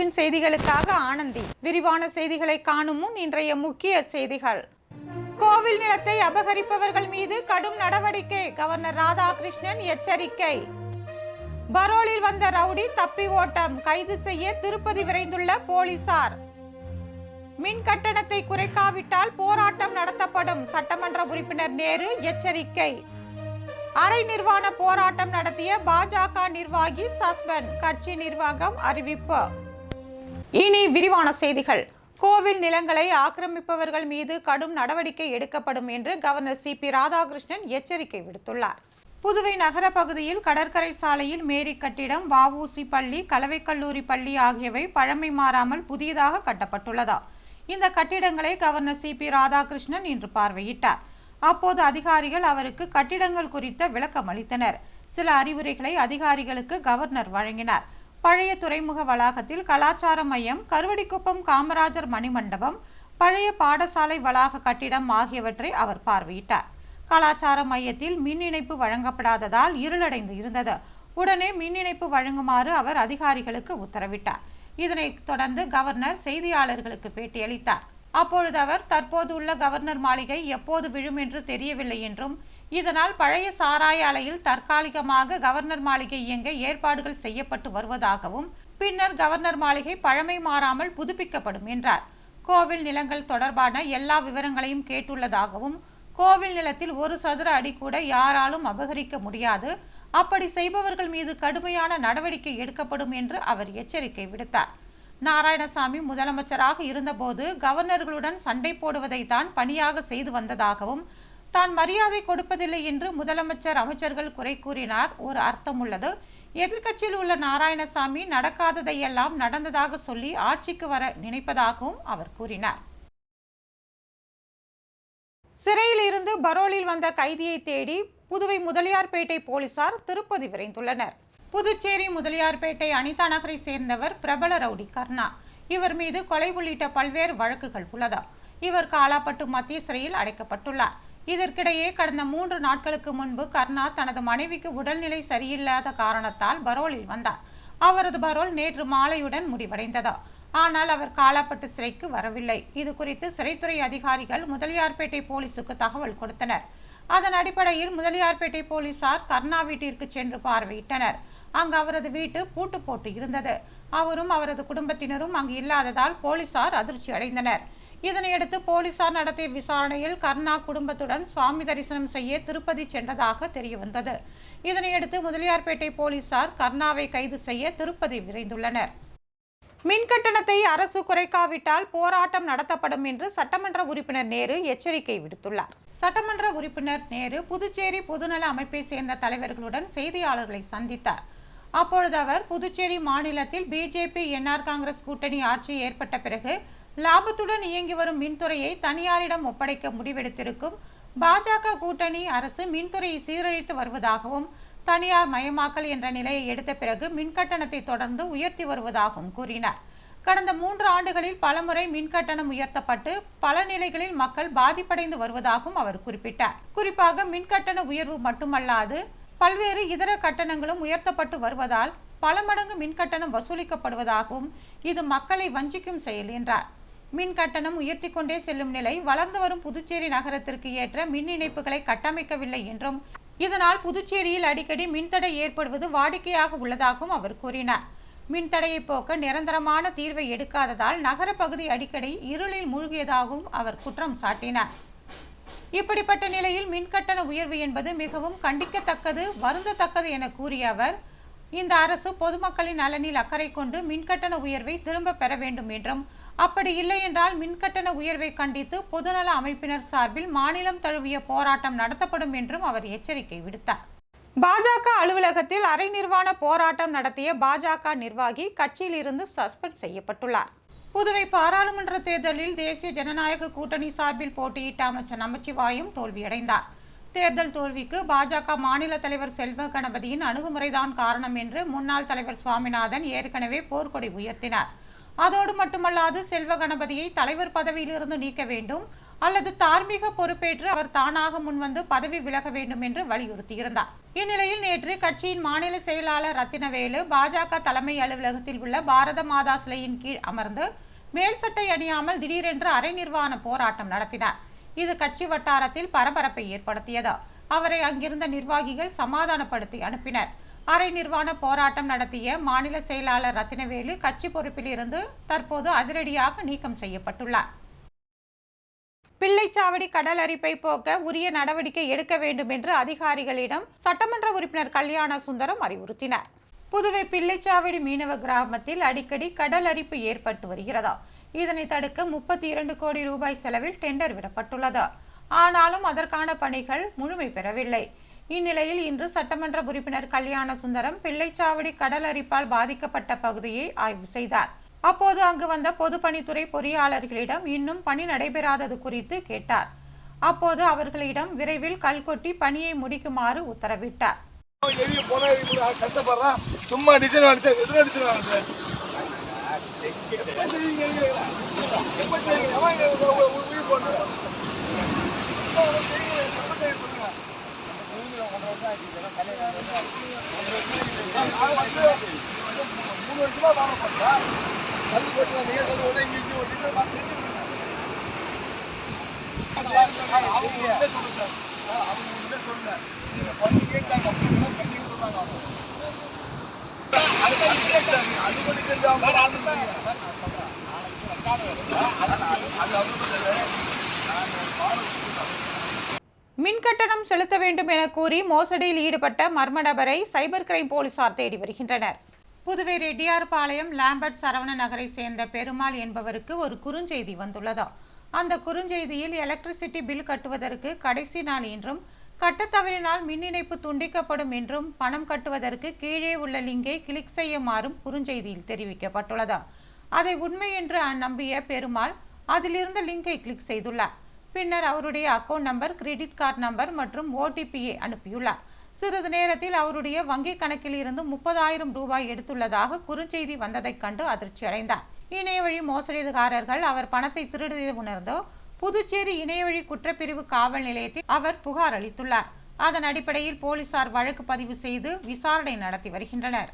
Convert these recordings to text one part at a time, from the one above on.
Television செய்திகளுக்காக ஆனந்தி. விரிவான செய்திகளை காணும் முன் இன்றைய முக்கிய செய்திகள். கோவில் நிலத்தை அபகரிப்பவர்கள் மீது கடும் நடவடிக்கை கவர்னர் ராதாகிருஷ்ணன் எச்சரிக்கை. பரோலில் வந்த ரவுடி தப்பி ஓட்டம் கைது செய்ய திருப்பதி விரைந்துள்ள போலீசார். மின் கட்டணத்தை குறைக்காவிட்டால் போராட்டம் நடத்தப்படும் சட்டமன்ற உறுப்பினர் நேரு எச்சரிக்கை. அரை நிர்வாண போராட்டம் நடத்திய பாஜக நிர்வாகி சஸ்பெண்ட் கட்சி நிர்வாகம் அறிவிப்பு. இனி விரிவான செய்திகள். கோவில் நிலங்களை ஆக்கிரமிப்பவர்கள் மீது கடும் நடவடிக்கை எடுக்கப்படும் என்று கவர்னர் சி. பி. ராதாகிருஷ்ணன் எச்சரிக்கை விடுத்துள்ளார். புதுவை நகர பகுதியில் கடற்கரை சாலையில் மேரி கட்டிடம் வஉசி பள்ளி கலவை கல்லூரி பள்ளி ஆகியவை பழமை மாறாமல் புதியதாக கட்டப்பட்டுள்ளதா? இந்த கட்டிடங்களை கவர்னர் சி. பி. ராதாகிருஷ்ணன் இன்று பார்வையிட்டார். அப்போது அதிகாரிகள் அவருக்கு கட்டிடங்கள் குறித்த விளக்கம் அளித்தனர் சில அறிவுரைகளை அதிகாரிகளுக்கு கவர்னர் வழங்கினார். பழைய துறைமுக வளாகத்தில் கலாச்சார மையம் கருவடிக்குப்பம் காமராஜர் மணிமண்டபம் பழைய பாடசாலை வளாக கட்டிடம் ஆகியவற்றை அவர் பார்வையிட்டார். கலாச்சார மையத்தில் மின் இணைப்பு வழங்கப்படாததால் இருளடைந்து இருந்தது. உடனே மின் இணைப்பு வழங்குமாறு அவர் அதிகாரிகளுக்கு உத்தரவிட்டார். இதனைத் தொடர்ந்து கவர்னர் செய்தியாளர்களுக்கு பேட்டியளித்தார். அப்பொழுது அவர் தற்போது உள்ள கவர்னர் மாளிகை எப்போது விழும் என்று தெரியவில்லை என்றும் இதனால் பழைய சாராய ஆலையில் தற்காலிகமாக கவர்னர் மாளிகை இயங்க ஏற்பாடுகள் செய்யப்பட்டு வருவதாகவும் பின்னர் கவர்னர் மாளிகை பழமை மாறாமல் புதுப்பிக்கப்படும் என்றார். கோவில் நிலங்கள் தொடர்பான எல்லா விவரங்களையும் கேட்டுள்ளதாகவும் கோவில் நிலத்தில் ஒரு சதுர அடி கூட யாராலும் அபகரிக்க முடியாது. அப்படி செய்பவர்கள் மீது கடுமையான நடவடிக்கை எடுக்கப்படும் என்று அவர் எச்சரிக்கை விடுத்தார். நாராயணசாமி முதலமைச்சராக இருந்தபோது கவர்னர்களுடன் சண்டை போடுவதை தான் பணியாக செய்து வந்ததாகவும் தான் மரியாதை கொடுப்பதில்லை என்று முதலமைச்சர் அமைச்சர்கள் குறை கூறினார். ஒரு அர்த்தம் உள்ளது. எதிர்க்கட்சியில் உள்ள நாராயணசாமி நடக்காததையெல்லாம் நடந்ததாக சொல்லி ஆட்சிக்கு வர நினைப்பதாகவும் அவர் கூறினார். சிறையில் இருந்து பரோலில் வந்த கைதியை தேடி புதுவை முதலியார்பேட்டை போலீசார் திருப்பதி விரைந்துள்ளனர். புதுச்சேரி முதலியார்பேட்டை அனிதா நகரை சேர்ந்தவர் பிரபல ரவுடி கர்ணா. இவர் மீது கொலை உள்ளிட்ட பல்வேறு வழக்குகள் உள்ளதா. இவர் காலாப்பட்டு மத்திய சிறையில் அடைக்கப்பட்டுள்ளார். இதற்கிடையே கடந்த மூன்று நாட்களுக்கு முன்பு கர்ணா தனது மனைவிக்கு உடல்நிலை சரியில்லாத காரணத்தால் பரோலில் வந்தார். அவரது பரோல் நேற்று மாலையுடன் முடிவடைந்ததா. ஆனால் அவர் காலாப்பட்டு சிறைக்கு வரவில்லை. இது குறித்து சிறைத்துறை அதிகாரிகள் முதலியார்பேட்டை போலீசுக்கு தகவல் கொடுத்தனர். அதன் அடிப்படையில் முதலியார்பேட்டை போலீசார் கர்ணா வீட்டிற்கு சென்று பார்வையிட்டனர். அங்கு அவரது வீட்டு பூட்டு போட்டு இருந்தது. அவரும் அவரது குடும்பத்தினரும் அங்கு இல்லாததால் போலீசார் அதிர்ச்சி அடைந்தனர் இதனையடுத்து போலீசார் நடத்திய விசாரணையில் கர்ணா குடும்பத்துடன் சுவாமி தரிசனம் செய்ய திருப்பதி சென்றதாக தெரியவந்தது. இதனையடுத்து முதலியார்பேட்டை போலீசார் கர்ணாவை கைது செய்ய திருப்பதி விரைந்துள்ளனர். மின் கட்டணத்தை அரசு குறைக்காவிட்டால் போராட்டம் நடத்தப்படும் என்று சட்டமன்ற உறுப்பினர் நேரு எச்சரிக்கை விடுத்துள்ளார். சட்டமன்ற உறுப்பினர் நேரு புதுச்சேரி பொதுநல அமைப்பை சேர்ந்த தலைவர்களுடன் செய்தியாளர்களை சந்தித்தார். அப்பொழுது அவர் புதுச்சேரி மாநிலத்தில் பிஜேபி என்ஆர் காங்கிரஸ் கூட்டணி ஆட்சி ஏற்பட்ட பிறகு லாபத்துடன் இயங்கி வரும் மின்துறையை தனியாரிடம் ஒப்படைக்க முடிவெடுத்திருக்கும் பாஜக கூட்டணி அரசு மின்துறையை சீரழித்து வருவதாகவும் தனியார் மயமாக்கல் என்ற நிலையை எடுத்த பிறகு மின் கட்டணத்தை தொடர்ந்து உயர்த்தி வருவதாகவும் கூறினார். கடந்த மூன்று ஆண்டுகளில் பலமுறை மின் கட்டணம் உயர்த்தப்பட்டு பல நிலைகளில் மக்கள் பாதிப்படைந்து வருவதாகவும் அவர் குறிப்பிட்டார். குறிப்பாக மின் கட்டண உயர்வு மட்டுமல்லாது பல்வேறு இதர கட்டணங்களும் உயர்த்தப்பட்டு வருவதால் பல மடங்கு மின் கட்டணம் வசூலிக்கப்படுவதாகவும் இது மக்களை வஞ்சிக்கும் செயல் என்றார். மின் கட்டணம் உயர்த்தி கொண்டே செல்லும் நிலை வளர்ந்து வரும் புதுச்சேரி நகரத்திற்கு ஏற்ற மின் இணைப்புகளை கட்டமைக்கவில்லை என்றும் இதனால் புதுச்சேரியில் அடிக்கடி மின்தடை ஏற்படுவது வாடிக்கையாக உள்ளதாகவும் அவர் கூறினார். மின்தடையை போக்க நிரந்தரமான தீர்வை எடுக்காததால் நகர பகுதி அடிக்கடி இருளில் மூழ்கியதாகவும் அவர் குற்றம் சாட்டினார். இப்படிப்பட்ட நிலையில் மின்கட்டண உயர்வு என்பது மிகவும் கண்டிக்கத்தக்கது வருந்தத்தக்கது என கூறிய அவர் இந்த அரசு பொதுமக்களின் நலனில் அக்கறை கொண்டு மின்கட்டண உயர்வை திரும்ப பெற வேண்டும் என்றும் அப்படி இல்லை என்றால் மின்கட்டண உயர்வை கண்டித்து பொதுநல அமைப்பினர் சார்பில் மாநிலம் தழுவிய போராட்டம் நடத்தப்படும் என்றும் அவர் எச்சரிக்கை விடுத்தார். பாஜக அலுவலகத்தில் அரை நிர்வாண போராட்டம் நடத்திய பாஜக நிர்வாகி கட்சியில் இருந்து சஸ்பெண்ட் செய்யப்பட்டுள்ளார். புதுவை பாராளுமன்ற தேர்தலில் தேசிய ஜனநாயக கூட்டணி சார்பில் போட்டியிட்ட அமைச்சர் நமச்சிவாயம் தோல்வியடைந்தார். தேர்தல் தோல்விக்கு பாஜக மாநில தலைவர் செல்வ கணபதியின் அணுகுமுறைதான் காரணம் என்று முன்னாள் தலைவர் சுவாமிநாதன் ஏற்கனவே போர்க்கொடி உயர்த்தினார். அதோடு மட்டுமல்லாது செல்வ கணபதியை தலைவர் பதவியிலிருந்து நீக்க வேண்டும். அல்லது தார்மீக பொறுப்பேற்று அவர் தானாக முன்வந்து பதவி விலக வேண்டும் என்று வலியுறுத்தியிருந்தார். இந்நிலையில் நேற்று கட்சியின் மாநில செயலாளர் ரத்தினவேலு பாஜக தலைமை அலுவலகத்தில் உள்ள பாரத மாதா சிலையின் கீழ் அமர்ந்து மேல் சட்டை அணியாமல் திடீரென்று அரை நிர்வாண போராட்டம் நடத்தினார். இது கட்சி வட்டாரத்தில் பரபரப்பை ஏற்படுத்தியது. அவரை அங்கிருந்த நிர்வாகிகள் சமாதானப்படுத்தி அனுப்பினர். அரை நிர்வாண போராட்டம் நடத்திய மாநில செயலாளர் ரத்தினவேலு கட்சி பொறுப்பில் இருந்து தற்போது அதிரடியாக நீக்கம் செய்யப்பட்டுள்ளார். பிள்ளைச்சாவடி கடல் அரிப்பை போக்க உரிய நடவடிக்கை எடுக்க வேண்டும் என்று அதிகாரிகளிடம் சட்டமன்ற உறுப்பினர் கல்யாண சுந்தரம் அறிவுறுத்தினார். புதுவை பிள்ளைச்சாவடி மீனவ கிராமத்தில் அடிக்கடி கடல் அரிப்பு ஏற்பட்டு வருகிறதா? இதனை தடுக்க முப்பத்தி இரண்டு கோடி ரூபாய் செலவில் டெண்டர் விடப்பட்டுள்ளது. ஆனாலும் அதற்கான பணிகள் முழுமை பெறவில்லை. இந்நிலையில் இன்று சட்டமன்ற உறுப்பினர் கல்யாண சுந்தரம் பிள்ளைச்சாவடி கடல் அரிப்பால் பாதிக்கப்பட்ட பகுதியை ஆய்வு செய்தார். அப்போது அங்கு வந்த பொதுப்பணித்துறை பொறியாளர்களிடம் இன்னும் பணி நடைபெறாதது குறித்து கேட்டார். அப்போது அவர்களிடம் விரைவில் கல்கொட்டி பணியை முடிக்குமாறு உத்தரவிட்டார். சும்மா டிசைன் மூணு வருஷமா வேலை பண்றேன். கல்லு போட்டு வந்தீங்க, கல்லு போட்டு இங்க அவங்க உண்மையை சொல்லுங்க அவங்க உண்மையை சொல்லுங்க. நீங்க பண்ணீங்க, நாங்க அப்படி எல்லாம் அது அது தெரிஞ்சாங்க. அது தான். அது அவங்க மின் கட்டணம் செலுத்த வேண்டும் என கூறி மோசடியில் ஈடுபட்ட மர்ம நபரை சைபர் கிரைம் போலீசார் தேடி வருகின்றனர். புதுவை ரெட்டியார்பாளையம் லாம்பர்ட் சரவண நகரை சேர்ந்த பெருமாள் என்பவருக்கு ஒரு குறுஞ்செய்தி வந்துள்ளதா. அந்த குறுஞ்செய்தியில் எலக்ட்ரிசிட்டி பில் கட்டுவதற்கு கடைசி நாள் என்றும் கட்டத்தவறினால் மின் இணைப்பு துண்டிக்கப்படும் என்றும் பணம் கட்டுவதற்கு கீழே உள்ள லிங்கை கிளிக் செய்யுமாறும் குறுஞ்செய்தியில் தெரிவிக்கப்பட்டுள்ளதா. அதை உண்மை என்று நம்பிய பெருமாள் அதிலிருந்த லிங்கை கிளிக் செய்துள்ளார். பின்னர் அவருடைய account number credit card number மற்றும் ஓடிபியை அனுப்பியுள்ளார். சிறிது நேரத்தில் அவருடைய வங்கிக் கணக்கில் இருந்து முப்பதாயிரம் ரூபாய் எடுத்துள்ளதாக குறுஞ்செய்தி வந்ததைக் கண்டு அதிர்ச்சி அடைந்தார் இணையவழி மோசடிகாரர்கள் அவர் பணத்தை திருடியதை உணர்ந்தோ புதுச்சேரி இணையவழி குற்றப்பிரிவு காவல் நிலையத்தில் அவர் புகார் அளித்துள்ளார். அதன் அடிப்படையில் போலீசார் வழக்கு பதிவு செய்து விசாரணை நடத்தி வருகின்றனர்.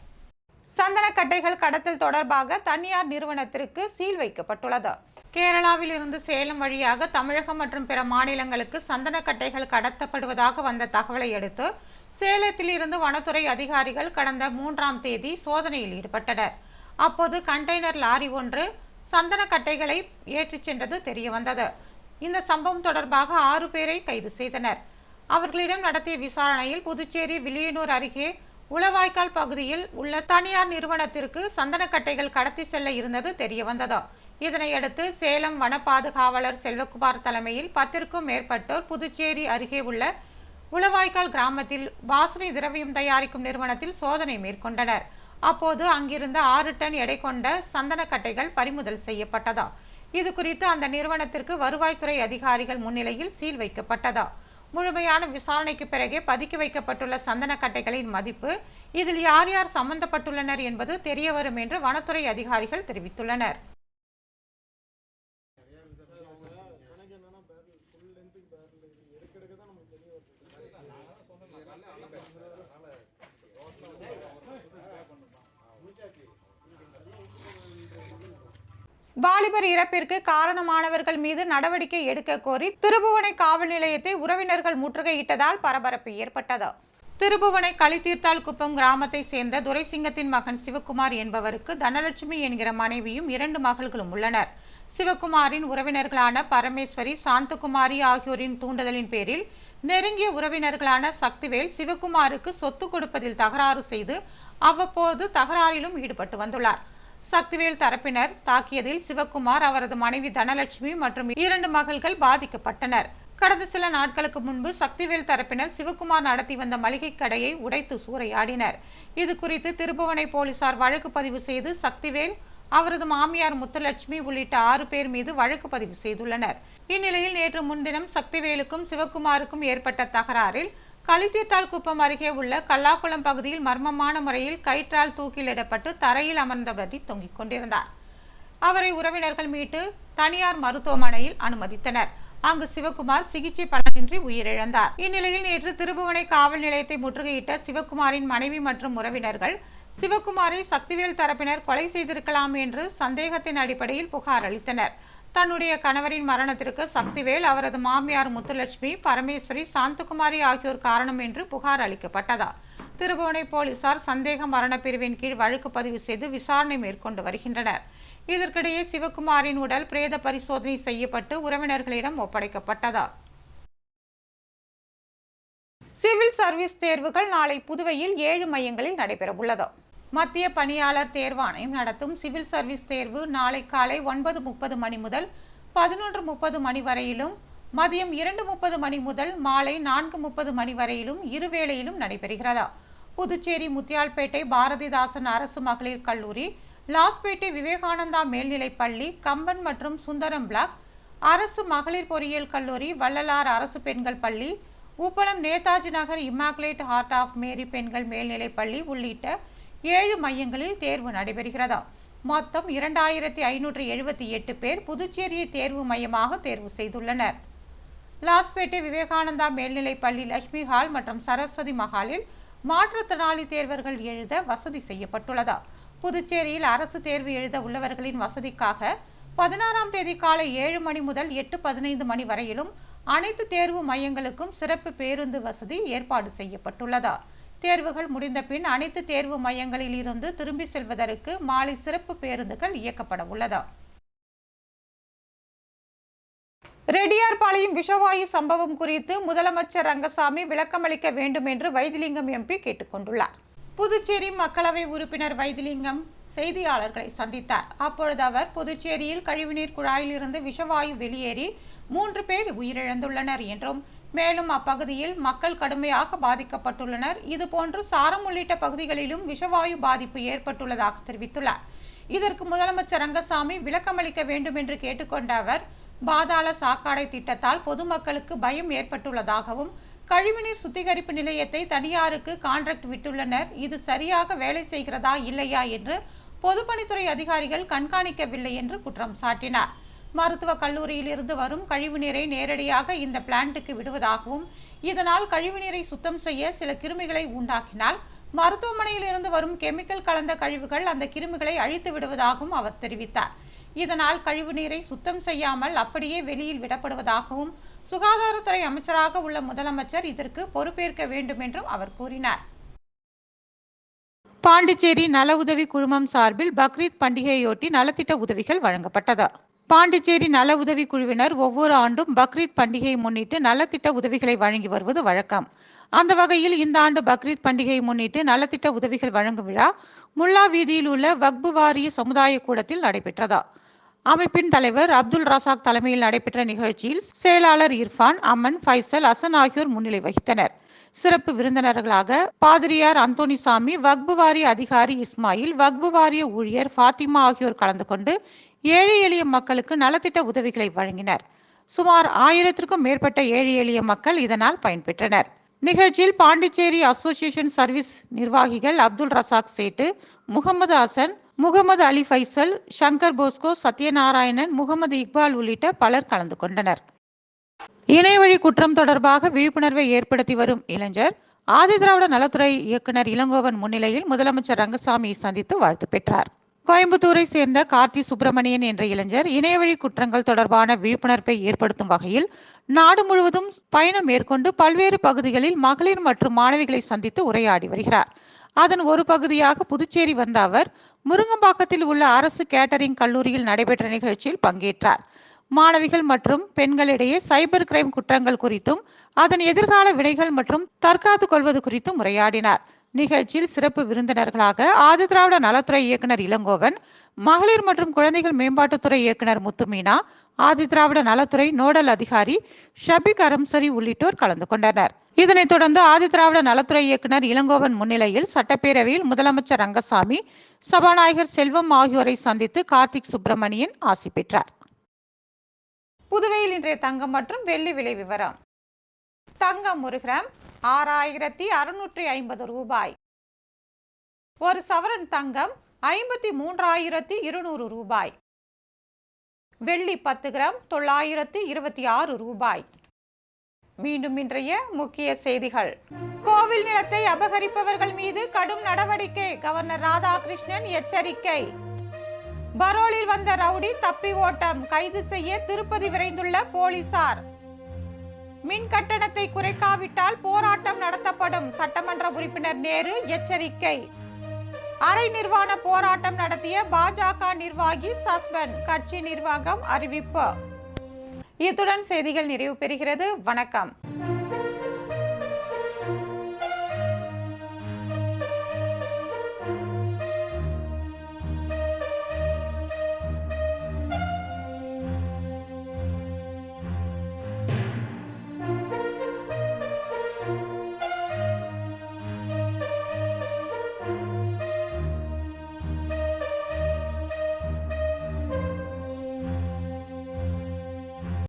சந்தனக்கட்டைகள் கடத்தல் தொடர்பாக தனியார் நிறுவனத்திற்கு சீல் வைக்கப்பட்டுள்ளது. கேரளாவில் இருந்து சேலம் வழியாக தமிழகம் மற்றும் பிற மாநிலங்களுக்கு சந்தனக்கட்டைகள் கடத்தப்படுவதாக வந்த தகவலை அடுத்து சேலத்தில் இருந்து வனத்துறை அதிகாரிகள் கடந்த மூன்றாம் தேதி சோதனையில் ஈடுபட்டனர். அப்போது கண்டெய்னர் லாரி ஒன்று சந்தனக்கட்டைகளை ஏற்றிச் சென்றது தெரிய வந்தது இந்த சம்பவம் தொடர்பாக ஆறு பேரை கைது செய்தனர். அவர்களிடம் நடத்திய விசாரணையில் புதுச்சேரி வில்லியனூர் அருகே உளவாய்க்கால் பகுதியில் உள்ள தனியார் நிறுவனத்திற்கு சந்தனக்கட்டைகள் கடத்தி செல்ல இருந்தது தெரிய வந்தது இதனையடுத்து சேலம் வன பாதுகாவலர் செல்வகுமார் தலைமையில் பத்திற்கும் மேற்பட்டோர் புதுச்சேரி அருகே உள்ள உளவாய்க்கால் கிராமத்தில் வாசனை திரவியம் தயாரிக்கும் நிறுவனத்தில் சோதனை மேற்கொண்டனர். அப்போது அங்கிருந்த ஆறு டன் எடை கொண்ட சந்தனக்கட்டைகள் பறிமுதல் செய்யப்பட்டதா? இது குறித்து அந்த நிறுவனத்திற்கு வருவாய்த்துறை அதிகாரிகள் முன்னிலையில் சீல் வைக்கப்பட்டதா? முழுமையான விசாரணைக்கு பிறகே பதுக்கி வைக்கப்பட்டுள்ள சந்தனக்கட்டைகளின் மதிப்பு இதில் யார் யார் சம்பந்தப்பட்டுள்ளனர் என்பது தெரியவரும் என்று வனத்துறை அதிகாரிகள் தெரிவித்துள்ளனர். வாலிபர் இறப்பிற்கு காரணமானவர்கள் மீது நடவடிக்கை எடுக்க கோரி திருபுவனை காவல் நிலையத்தை உறவினர்கள் முற்றுகையிட்டதால் பரபரப்பு ஏற்பட்டது. திருபுவனை களித்தீர்த்தால் குப்பம் கிராமத்தை சேர்ந்த துரைசிங்கத்தின் மகன் சிவகுமார் என்பவருக்கு தனலட்சுமி என்கிற மனைவியும் இரண்டு மகள்களும் உள்ளனர். சிவகுமாரின் உறவினர்களான பரமேஸ்வரி சாந்தகுமாரி ஆகியோரின் தூண்டுதலின் பேரில் நெருங்கிய உறவினர்களான சக்திவேல் சிவகுமாருக்கு சொத்து கொடுப்பதில் தகராறு செய்து அவ்வப்போது தகராறிலும் ஈடுபட்டு வந்துள்ளார். சக்திவேல் தரப்பினர் தாக்கியதில் சிவக்குமார் அவரது மனைவி தனலட்சுமி மற்றும் இரண்டு மகள்கள் பாதிக்கப்பட்டனர். கடந்த சில நாட்களுக்கு முன்பு சக்திவேல் தரப்பினர் சிவக்குமார் நடத்தி வந்த மளிகை கடையை உடைத்து சூறையாடினர். இது குறித்து திருபுவனை போலீசார் வழக்கு பதிவு செய்து சக்திவேல் அவரது மாமியார் முத்துலட்சுமி உள்ளிட்ட ஆறு பேர் மீது வழக்கு பதிவு செய்துள்ளனர். இந்நிலையில் நேற்று முன்தினம் சக்திவேலுக்கும் சிவகுமாருக்கும் ஏற்பட்ட தகராறில் களித்தீர்த்தால் குப்பம் அருகே உள்ள கல்லாக்குளம் பகுதியில் மர்மமான முறையில் கயிற்றால் தூக்கிலிடப்பட்டு தரையில் அமர்ந்தபதி தொங்கிக் கொண்டிருந்தார். அவரை உறவினர்கள் மீட்டு தனியார் மருத்துவமனையில் அனுமதித்தனர். அங்கு சிவகுமார் சிகிச்சை பலனின்றி உயிரிழந்தார். இந்நிலையில் நேற்று திருபுவனை காவல் நிலையத்தை முற்றுகையிட்ட சிவகுமாரின் மனைவி மற்றும் உறவினர்கள் சிவகுமாரை சக்திவேல் தரப்பினர் கொலை செய்திருக்கலாம் என்று சந்தேகத்தின் அடிப்படையில் புகார் அளித்தனர். தன்னுடைய கணவரின் மரணத்திற்கு சக்திவேல் அவரது மாமியார் முத்துலட்சுமி பரமேஸ்வரி சாந்தகுமாரி ஆகியோர் காரணம் என்று புகார் அளிக்கப்பட்டதா? திருபுவனை போலீசார் சந்தேக மரண பிரிவின் கீழ் வழக்கு பதிவு செய்து விசாரணை மேற்கொண்டு வருகின்றனர். இதற்கிடையே சிவகுமாரின் உடல் பிரேத பரிசோதனை செய்யப்பட்டு உறவினர்களிடம் ஒப்படைக்கப்பட்டதா? சிவில் சர்வீஸ் தேர்வுகள் நாளை புதுவையில் ஏழு மையங்களில் நடைபெறவுள்ளது. மத்திய பணியாளர் தேர்வாணையம் நடத்தும் சிவில் சர்வீஸ் தேர்வு நாளை காலை ஒன்பது முப்பது மணி முதல் பதினொன்று முப்பது மணி வரையிலும் மதியம் இரண்டு முப்பது மணி முதல் மாலை நான்கு முப்பது மணி வரையிலும் இருவேளையிலும் நடைபெறுகிறதா? புதுச்சேரி முத்தியால்பேட்டை பாரதிதாசன் அரசு மகளிர் கல்லூரி லாஸ்பேட்டை விவேகானந்தா மேல்நிலைப் பள்ளி கம்பன் மற்றும் சுந்தரம் பிளாக் அரசு மகளிர் பொறியியல் கல்லூரி வள்ளலார் அரசு பெண்கள் பள்ளி Uppalam Netaji Nagar Immaculate Heart of Mary பெண்கள் மேல்நிலைப் பள்ளி உள்ளிட்ட ஏழு மையங்களில் தேர்வு நடைபெறுகிறதா? மொத்தம் இரண்டாயிரத்தி ஐநூற்றி எழுபத்தி எட்டு பேர் புதுச்சேரியை தேர்வு மையமாக தேர்வு செய்துள்ளனர். லாஸ்பேட்டை விவேகானந்தா மேல்நிலைப் பள்ளி லட்சுமி ஹால் மற்றும் சரஸ்வதி மஹாலில் மாற்றுத்திறனாளி தேர்வர்கள் எழுத வசதி செய்யப்பட்டுள்ளதா? புதுச்சேரியில் அரசு தேர்வு எழுத உள்ளவர்களின் வசதிக்காக பதினாறாம் தேதி காலை ஏழு மணி முதல் எட்டு பதினைந்து மணி வரையிலும் அனைத்து தேர்வு மையங்களுக்கும் சிறப்பு பேருந்து வசதி ஏற்பாடு செய்யப்பட்டுள்ளதா? தேர்வுகள் முடிந்த பின் அனைத்து தேர்வு மையங்களில் இருந்து திரும்பி செல்வதற்கு மாலை சிறப்பு பேருந்துகள் இயக்கப்பட உள்ளதா. ரெட்டியார்பாளையம் விஷவாயு சம்பவம் குறித்து முதலமைச்சர் ரங்கசாமி விளக்கமளிக்க வேண்டும் என்று வைத்திலிங்கம் எம்பி கேட்டுக்கொண்டுள்ளார் புதுச்சேரி மக்களவை உறுப்பினர் வைத்திலிங்கம் செய்தியாளர்களை சந்தித்தார். அப்பொழுது அவர் புதுச்சேரியில் கழிவுநீர் குழாயிலிருந்து விஷவாயு வெளியேறி மூன்று பேர் உயிரிழந்துள்ளனர் என்றும் மேலும் அப்பகுதியில் மக்கள் கடுமையாக பாதிக்கப்பட்டுள்ளனர். இதுபோன்று சாரம் உள்ளிட்ட பகுதிகளிலும் விஷவாயு பாதிப்பு ஏற்பட்டுள்ளதாக தெரிவித்துள்ளார். இதற்கு முதலமைச்சர் ரங்கசாமி விளக்கமளிக்க வேண்டும் என்று கேட்டுக்கொண்ட அவர் பாதாள சாக்காடை திட்டத்தால் பொதுமக்களுக்கு பயம் ஏற்பட்டுள்ளதாகவும் கழிவுநீர் சுத்திகரிப்பு நிலையத்தை தனியாருக்கு கான்ட்ராக்ட் விட்டுள்ளனர். இது சரியாக வேலை செய்கிறதா இல்லையா என்று பொதுப்பணித்துறை அதிகாரிகள் கண்காணிக்கவில்லை என்று குற்றம் சாட்டினார். மருத்துவக் கல்லூரியிலிருந்து வரும் கழிவுநீரை நேரடியாக இந்த பிளான்ட்டுக்கு விடுவதாகவும் இதனால் கழிவுநீரை சுத்தம் செய்ய சில கிருமிகளை உண்டாக்கினால் மருத்துவமனையில் இருந்து வரும் கெமிக்கல் கலந்த கழிவுகள் அந்த கிருமிகளை அழித்து விடுவதாகவும் அவர் தெரிவித்தார். இதனால் கழிவுநீரை சுத்தம் செய்யாமல் அப்படியே வெளியில் விடப்படுவதாகவும் சுகாதாரத்துறை அமைச்சராக உள்ள முதலமைச்சர் இதற்கு பொறுப்பேற்க வேண்டும் என்றும் அவர் கூறினார். பாண்டிச்சேரி நல உதவி குழுமம் சார்பில் பக்ரீத் பண்டிகையொட்டி நலத்திட்ட உதவிகள் வழங்கப்பட்டது. பாண்டிச்சேரி நல உதவி குழுவினர் ஒவ்வொரு ஆண்டும் பக்ரீத் பண்டிகையை முன்னிட்டு நலத்திட்ட உதவிகளை வழங்கி வருவது வழக்கம். அந்த வகையில் இந்த ஆண்டு பக்ரீத் பண்டிகையை முன்னிட்டு நலத்திட்ட உதவிகள் வழங்கும் விழா முல்லா வீதியில் உள்ள வக்பு வாரிய சமுதாய கூடத்தில் நடைபெற்றதா? அமைப்பின் தலைவர் அப்துல் ரசாக் தலைமையில் நடைபெற்ற நிகழ்ச்சியில் செயலாளர் இர்ஃபான் அமன் ஃபைசல் அசன் ஆகியோர் முன்னிலை வகித்தனர். சிறப்பு விருந்தினர்களாக பாதிரியார் அந்தோனிசாமி வக்பு வாரிய அதிகாரி இஸ்மாயில் வக்பு வாரிய ஊழியர் ஃபாத்திமா ஆகியோர் கலந்து கொண்டு ஏழை எளிய மக்களுக்கு நலத்திட்ட உதவிகளை வழங்கினர். சுமார் ஆயிரத்திற்கும் மேற்பட்ட ஏழை எளிய மக்கள் இதனால் பயன்பெற்றனர். நிகழ்ச்சியில் பாண்டிச்சேரி அசோசியேஷன் சர்வீஸ் நிர்வாகிகள் அப்துல் ரசாக் சேட்டு முகமது ஹசன் முகமது அலி ஃபைசல் சங்கர் போஸ்கோ சத்யநாராயணன் முகமது இக்பால் உள்ளிட்ட பலர் கலந்து கொண்டனர். இணையவழி குற்றம் தொடர்பாக விழிப்புணர்வை ஏற்படுத்தி வரும் இளைஞர் ஆதிதிராவிட நலத்துறை இயக்குனர் இளங்கோவன் முன்னிலையில் முதலமைச்சர் ரங்கசாமியை சந்தித்து வாழ்த்து பெற்றார். கோயம்புத்தூரை சேர்ந்த கார்த்தி சுப்பிரமணியன் என்ற இளைஞர் இணையவழி குற்றங்கள் தொடர்பான விழிப்புணர்வை ஏற்படுத்தும் வகையில் நாடு முழுவதும் பயணம் மேற்கொண்டு பல்வேறு பகுதிகளில் மகளிர் மற்றும் மாணவிகளை சந்தித்து உரையாடி வருகிறார். அதன் ஒரு பகுதியாக புதுச்சேரி வந்த அவர் முருங்கம்பாக்கத்தில் உள்ள அரசு கேட்டரிங் கல்லூரியில் நடைபெற்ற நிகழ்ச்சியில் பங்கேற்றார். மாணவிகள் மற்றும் பெண்களிடையே சைபர் கிரைம் குற்றங்கள் குறித்தும் அதன் எதிர்கால வினைகள் மற்றும் தற்காத்துக் கொள்வது குறித்தும் உரையாடினார். நிகழ்ச்சியில் சிறப்பு விருந்தினர்களாக ஆதிதிராவிட நலத்துறை இயக்குனர் இளங்கோவன் மகளிர் மற்றும் குழந்தைகள் மேம்பாட்டுத்துறை இயக்குனர் முத்துமீனா ஆதிதிராவிட நலத்துறை நோடல் அதிகாரி ஷபிக் அரம்சரி உள்ளிட்டோர் கலந்து கொண்டனர். இதனைத் தொடர்ந்து ஆதிதிராவிட நலத்துறை இயக்குனர் இளங்கோவன் முன்னிலையில் சட்டப்பேரவையில் முதலமைச்சர் ரங்கசாமி சபாநாயகர் செல்வம் ஆகியோரை சந்தித்து கார்த்திக் சுப்பிரமணியன் ஆசி பெற்றார். புதுவையில் இன்றைய தங்கம் மற்றும் வெள்ளி விலை விவரம். தங்கம் ஒரு கிராம் ஆறாயிரத்தி அறுநூற்றி ஐம்பது ரூபாய். ஒரு சவரன் தங்கம் ஐம்பத்தி மூன்றாயிரத்தி இருநூறு ரூபாய். வெள்ளி பத்து கிராம் தொள்ளாயிரத்தி இருபத்தி ஆறு ரூபாய். மீண்டும் இன்றைய முக்கிய செய்திகள். கோவில் நிலத்தை அபகரிப்பவர்கள் மீது கடும் நடவடிக்கை கவர்னர் ராதாகிருஷ்ணன் எச்சரிக்கை. பரோலில் வந்த ரவுடி தப்பி ஓட்டம் கைது செய்ய திருப்பதி விரைந்துள்ள போலீசார். மின் கட்டணத்தை குறைக்காவிட்டால் போராட்டம் நடத்தப்படும் சட்டமன்ற உறுப்பினர் நேரு எச்சரிக்கை. அரை நிர்வாண போராட்டம் நடத்திய பாஜக நிர்வாகி சஸ்பெண்ட் கட்சி நிர்வாகம் அறிவிப்பு. இத்துடன் செய்திகள் நிறைவு பெறுகிறது. வணக்கம்.